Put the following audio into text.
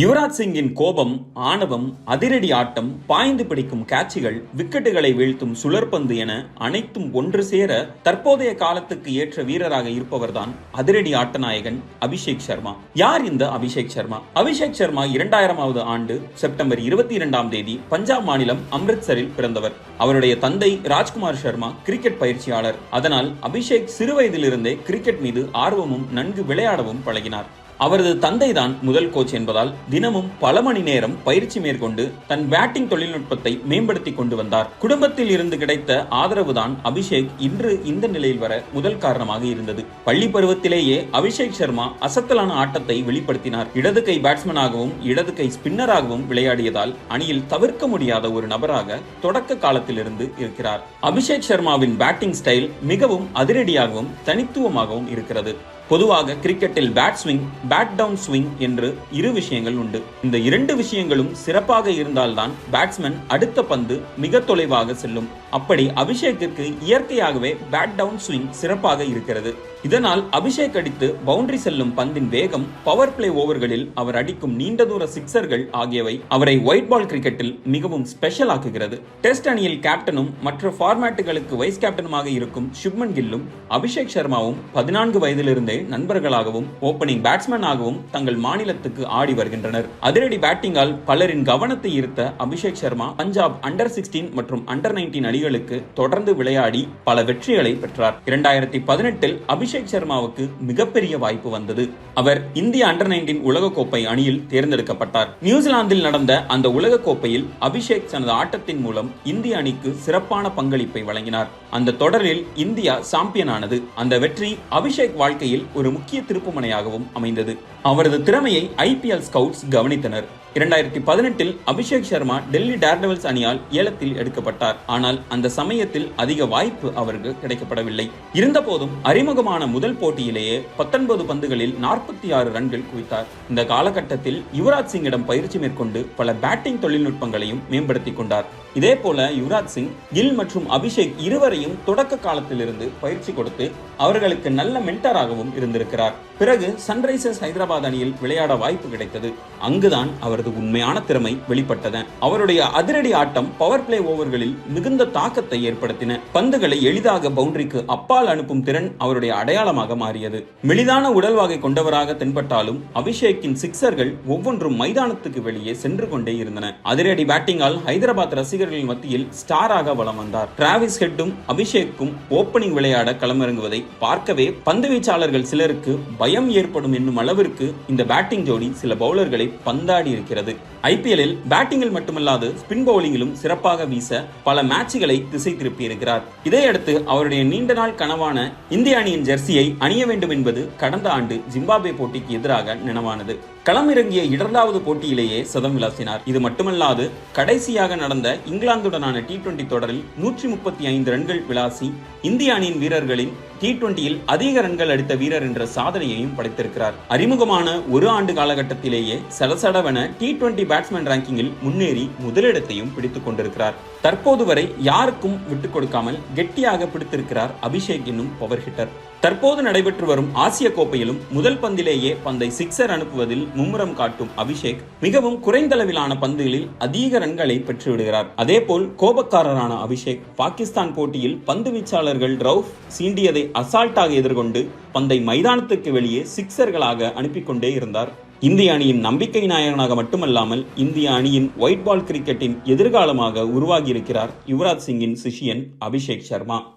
யுவராஜ் சிங்கின் கோபம் ஆணவம் அதிரடி ஆட்டம் பாய்ந்து பிடிக்கும் கேட்சிகள் விக்கெட்டுகளை வீழ்த்தும் சுழற்பந்து என அனைத்தும் ஒன்று சேர தற்போதைய காலத்துக்கு ஏற்ற வீரராக இருப்பவர்தான் அதிரடி ஆட்டநாயகன் அபிஷேக் சர்மா. யார் இந்த அபிஷேக் சர்மா? அபிஷேக் சர்மா இரண்டாயிரமாவது ஆண்டு செப்டம்பர் இருபத்தி இரண்டாம் தேதி பஞ்சாப் மாநிலம் அம்ரித்சரில் பிறந்தவர். அவருடைய தந்தை ராஜ்குமார் சர்மா கிரிக்கெட் பயிற்சியாளர். அதனால் அபிஷேக் சிறுவயதிலிருந்தே கிரிக்கெட் மீது ஆர்வமும் நன்கு விளையாடவும் பழகினார். அவரது தந்தைதான் முதல் கோச் என்பதால் தினமும் பல மணி நேரம் பயிற்சி மேற்கொண்டு தன் பேட்டிங் தொழில்நுட்பத்தை மேம்படுத்தி கொண்டு வந்தார். குடும்பத்தில் இருந்து கிடைத்த ஆதரவுதான் அபிஷேக் இன்று இந்த நிலையில் வர முதல் காரணமாக இருந்தது. பள்ளி பருவத்திலேயே அபிஷேக் சர்மா அசத்தலான ஆட்டத்தை வெளிப்படுத்தினார். இடது கை பேட்ஸ்மேனாகவும் இடது கை ஸ்பின்னராகவும் விளையாடியதால் அணியில் தவிர்க்க முடியாத ஒரு நபராக தொடக்க காலத்திலிருந்து இருக்கிறார். அபிஷேக் சர்மாவின் பேட்டிங் ஸ்டைல் மிகவும் அதிரடியாகவும் தனித்துவமாகவும் இருக்கிறது. பொதுவாக கிரிக்கெட்டில் bat swing bat down swing என்று இரு விஷயங்கள் உண்டு. இந்த இரண்டு விஷயங்களும் சிறப்பாக இருந்தால்தான் பேட்ஸ்மேன் அடுத்த பந்து மிக தொலைவாக செல்லும். அப்படி அபிஷேக்கிற்கு இயற்கையாகவே பேட் டவுன் ஸ்விங் சிறப்பாக இருக்கிறது. இதனால் அபிஷேக் அடித்து பவுண்டரி செல்லும் பந்தின் வேகம் பவர் பிளே ஓவர்களில் அவர் அடிக்கும் நீண்ட தூர சிக்சர்கள் ஆகியவை அவரை ஒயிட் பால் கிரிக்கெட்டில் மிகவும் ஸ்பெஷல் ஆக்குகிறது. டெஸ்ட் அணியில் கேப்டனும் மற்ற ஃபார்மேட்டுகளுக்கு வைஸ் கேப்டனுமாக இருக்கும் சுப்மன் கில்லும் அபிஷேக் சர்மாவும் பதினான்கு வயதிலிருந்தே நண்பர்களாகவும் ஓப்பனிங் பேட்ஸ்மேனாகவும் தங்கள் மாநிலத்துக்கு ஆடி வருகின்றனர். அதிரடி பேட்டிங்கால் பலரின் கவனத்தை ஈர்த்த அபிஷேக் சர்மா பஞ்சாப் அண்டர் சிக்ஸ்டீன் மற்றும் அண்டர் நைன்டீன் அணிகளுக்கு தொடர்ந்து விளையாடி பல வெற்றிகளை பெற்றார். இரண்டாயிரத்தி பதினெட்டில் அபிஷேக் சர்மாவுக்கு மிகப்பெரிய வாய்ப்பு வந்தது. அவர் இந்திய அண்டர் நைன்டீன் உலகக்கோப்பை அணியில் தேர்ந்தெடுக்கப்பட்டார். நியூசிலாந்தில் நடந்த அந்த உலகக்கோப்பையில் அபிஷேக் தனது ஆட்டத்தின் மூலம் இந்திய அணிக்கு சிறப்பான பங்களிப்பை வழங்கினார். அந்த தொடரில் இந்தியா சாம்பியன் ஆனது அந்த வெற்றி அபிஷேக் வாழ்க்கையில் ஒரு முக்கிய திருப்புமனையாகவும் அமைந்தது. அவரது திறமையை ஐபிஎல் ஸ்கவுட்ஸ் கவனித்தனர். இரண்டாயிரத்தி பதினெட்டில் அபிஷேக் சர்மா டெல்லி டேர்டெவில்ஸ் அணியால் ஏலத்தில் எடுக்கப்பட்டார். ஆனால் அந்த சமயத்தில் அதிக வாய்ப்பு அவருக்கு கிடைக்கப்படவில்லை. இருந்தபோதும் அறிமுகமான முதல் போட்டியிலேயே பத்தொன்பது பந்துகளில் நாற்பத்தி ஆறு ரன்கள் குவித்தார். இந்த காலகட்டத்தில் யுவராஜ் சிங்கிடம் பயிற்சி மேற்கொண்டு பல பேட்டிங் தொழில்நுட்பங்களையும் மேம்படுத்தி கொண்டார். இதே போல யுவராஜ் சிங் கில் மற்றும் அபிஷேக் இருவரையும் தொடக்க காலத்திலிருந்து பயிற்சி கொடுத்து அவர்களுக்கு நல்ல மென்டராகவும் இருந்திருக்கிறார். பிறகு சன்ரைசர்ஸ் ஹைதராபாத் அணியில் விளையாட வாய்ப்பு கிடைத்தது. அங்குதான் அவர் அவரது உண்மையான திறமை வெளிப்பட்டது அவருடைய அதிரடி ஆட்டம் பவர் பிளே ஓவர்களில் மிகுந்த தாக்கத்தை ஏற்படுத்தின. பந்துகளை எளிதாக பவுண்டரிக்கு அப்பால் அனுப்பும் திறன் அவருடைய அடையாளமாக மாறியது. மெலிதான உடல்வாகை கொண்டவராக தென்பட்டாலும் அபிஷேக்கின் சிக்சர்கள் ஒவ்வொன்றும் மைதானத்துக்கு வெளியே சென்று கொண்டே இருந்தன. அதிரடி பேட்டிங்கால் ஹைதராபாத் ரசிகர்களின் மத்தியில் ஸ்டாராக வலம் வந்தார். டிராவிஸ் ஹெட்டும் அபிஷேக்கும் ஓப்பனிங் விளையாட களமிறங்குவதை பார்க்கவே பந்து வீச்சாளர்கள் சிலருக்கு பயம் ஏற்படும் என்னும் அளவிற்கு இந்த பேட்டிங் ஜோடி சில பவுலர்களை பந்தாடி இருக்கிறது. ஐபிஎல்லில் பேட்டிங்கில் மட்டுமல்லாது ஸ்பின் பவுலிங்கிலும் சிறப்பாக வீச பல மேட்சுகளை திசை திருப்பியிருக்கிறார் இதையடுத்து அவருடைய நீண்ட நாள் கனவான இந்திய அணியின் ஜெர்சியை அணிய வேண்டும் என்பது கடந்த ஆண்டு ஜிம்பாப்வே போட்டிக்கு எதிராக நினைவானது. களமிறங்கிய இரண்டாவது போட்டியிலேயே சதம் விளாசினார். இது மட்டுமல்லாது கடைசியாக நடந்த இங்கிலாந்துடனான டி டுவெண்டி தொடரில் நூற்றி முப்பத்தி ஐந்து ரன்கள் விளாசி இந்திய அணியின் வீரர்களின் டி டுவெண்டியில் அதிக ரன்கள் அடித்த வீரர் என்ற சாதனையையும் படைத்திருக்கிறார். அறிமுகமான ஒரு ஆண்டு காலகட்டத்திலேயே சடசடவென டி டுவெண்டி பேட்ஸ்மேன் ரேங்கிங்கில் முன்னேறி முதலிடத்தையும் பிடித்துக் கொண்டிருக்கிறார். தற்போது வரை யாருக்கும் விட்டுக் கொடுக்காமல் கெட்டியாக பிடித்திருக்கிறார் அபிஷேக் என்னும் பவர் ஹிட்டர் தற்போது நடைபெற்று வரும் ஆசிய கோப்பையிலும் முதல் பந்திலேயே பந்தை சிக்ஸர் அனுப்புவதில் மும்முரம் காட்டும் அபிஷேக் மிகவும் குறைந்தளவிலான பந்துகளில் அதிக ரன்களை பெற்றுவிடுகிறார். அதேபோல் கோபக்காரரான அபிஷேக் பாகிஸ்தான் போட்டியில் பந்து வீச்சாளர்கள் ரவுஃப் சீண்டியதை அசால்ட்டாக எதிர்கொண்டு பந்தை மைதானத்துக்கு வெளியே சிக்ஸர்களாக அனுப்பிக்கொண்டே இருந்தார். இந்திய அணியின் நம்பிக்கை நாயகனாக மட்டுமல்லாமல் இந்திய அணியின் ஒயிட் பால் கிரிக்கெட்டின் எதிர்காலமாக உருவாகியிருக்கிறார் யுவராஜ் சிங்கின் சிஷியன் அபிஷேக் சர்மா.